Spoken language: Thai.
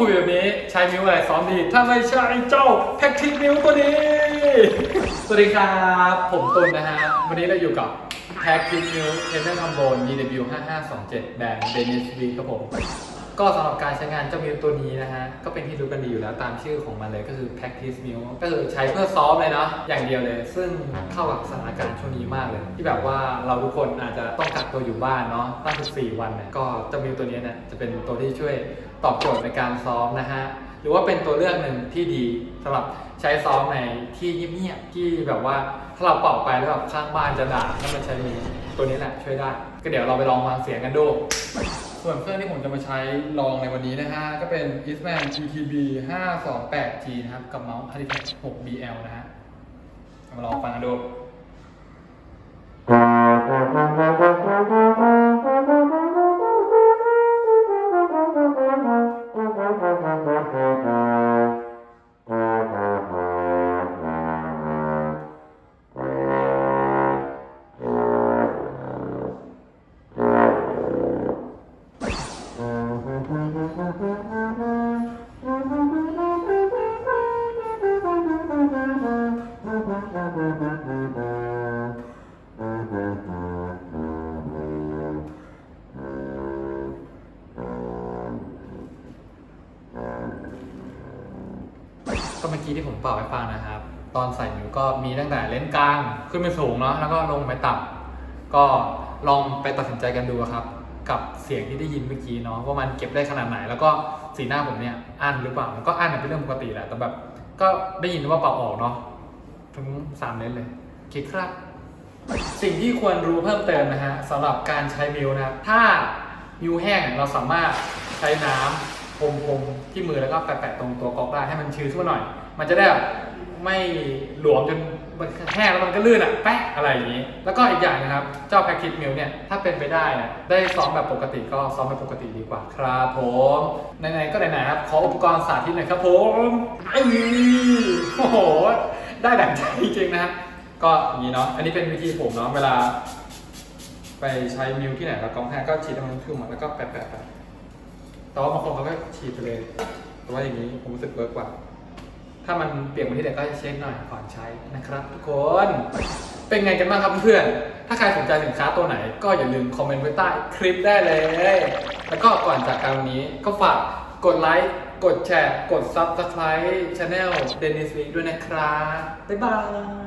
คุยแบบนี้ใช้มิวอะไรซ้อมดีถ้าไม่ใช่เจ้าแพ็กทิกมิวตัวนี้ สวัสดีครับ ผมตุลนะฮะ วันนี้เราอยู่กับแพ็กทิกมิวเทนเนอร์คอมโบน DW 5527 แบรนด์เบนิสวีครับผม ก็สำหรับการใช้งานเจ้ามิวตัวนี้นะฮะ ก็เป็นที่รู้กันดีอยู่แล้วตามชื่อของมันเลยก็คือ practice m i l ก็คือใช้เพื่อซ้อมเลยเนาะอย่างเดียวเลย ซึ่งเข้ากับสถานการณ์ช่วงนี้มากเลย ที่แบบว่าเราทุกคนอาจจะต้องกักตัวอยู่บ้านเนาะตั้ง14วันเนี่ยก็เจ้ามิวตัวนี้เนี่ยจะเป็นตัวที่ช่วยตอบโจทย์ในการซ้อมนะฮะหรือว่าเป็นตัวเลือกหนึ่งที่ดีสำหรับใช้ซ้อมในที่เงียบๆที่แบบว่าถ้าเราเป่าไปแล้วแบบข้างบ้านจะด่าถ้ามันใช้มิวตัวนี้แหละช่วยได้ ก็เดี๋ยวเราไปลองฟังเสียงกันดู ส่วนเครื่องที่ผมจะมาใช้ลองในวันนี้นะฮะ ก็เป็น Eastman GTB 528G นะครับ กับเมาส์ Halifax 6BL นะฮะ มาลองฟังกันดู ก็เมื่อกี้ที่ผมเป่าให้ฟังนะครับ ตอนใส่นิ้วก็มีตั้งแต่เลนส์กลางขึ้นไปสูงเนาะแล้วก็ลงไปต่ำก็ลองไปตัดสินใจกันดูครับ กับเสียงที่ได้ยินเมื่อกี้เนาะว่ามันเก็บได้ขนาดไหน แล้วก็สีหน้าผมเนี่ยอันหรือเปล่ามันก็อันเป็นเรื่องปกติแหละแต่แบบก็ได้ยินว่าเป่าออกเนาะ ถึงสามเลนเลยคิดครับ สิ่งที่ควรรู้เพิ่มเติมนะฮะสำหรับการใช้มิวนะครับ ถ้ามิวแห้งเราสามารถใช้น้ำพรมพรมที่มือแล้วก็แปะๆตรงตัวก๊อกได้ให้มันชื้นขึ้นมาหน่อย มันจะได้แบบไม่หลวมจนมันแห้งแล้วมันก็ลื่นอะแปะอะไรอย่างนี้ แล้วก็อีกอย่างนะครับ เจ้าแพ็กคิดมิลเนี่ย ถ้าเป็นไปได้นะได้ซ้อมแบบปกติก็ซ้อมแบบปกติดีกว่าครับผมไหนๆก็ไหนๆครับ ขออุปกรณ์สาธิตหน่อยครับผมเอ้ยโอ้โห ได้ดั่งใจจริงนะครับก็อย่างนี้เนาะอันนี้เป็นวิธีผมเนาะเวลา ไปใช้มิวที่ไหนแล้วกองแพ้ก็ฉีดน้ำมันขึ้นมาแล้วก็แปะๆไปแต่ว่าบางคนเขาก็ฉีดไปเลยแต่ว่าอย่างนี้ผมรู้สึกเวิร์กกว่า ถ้ามันเปลี่ยกมาที่ไหนก็เช็คหน่อยก่อนใช้นะครับ ทุกคนเป็นไงกันบ้างครับเพื่อนถ้าใครสนใจสินค้าตัวไหน ก็อย่าลืมคอมเมนต์ไว้ใต้คลิปได้เลย แล้วก็ก่อนจากการวันนี้ก็ฝาก กดไลค์ กดแชร์ กด Subscribe Channel Dennis Week ด้วยนะครับ บ๊ายบาย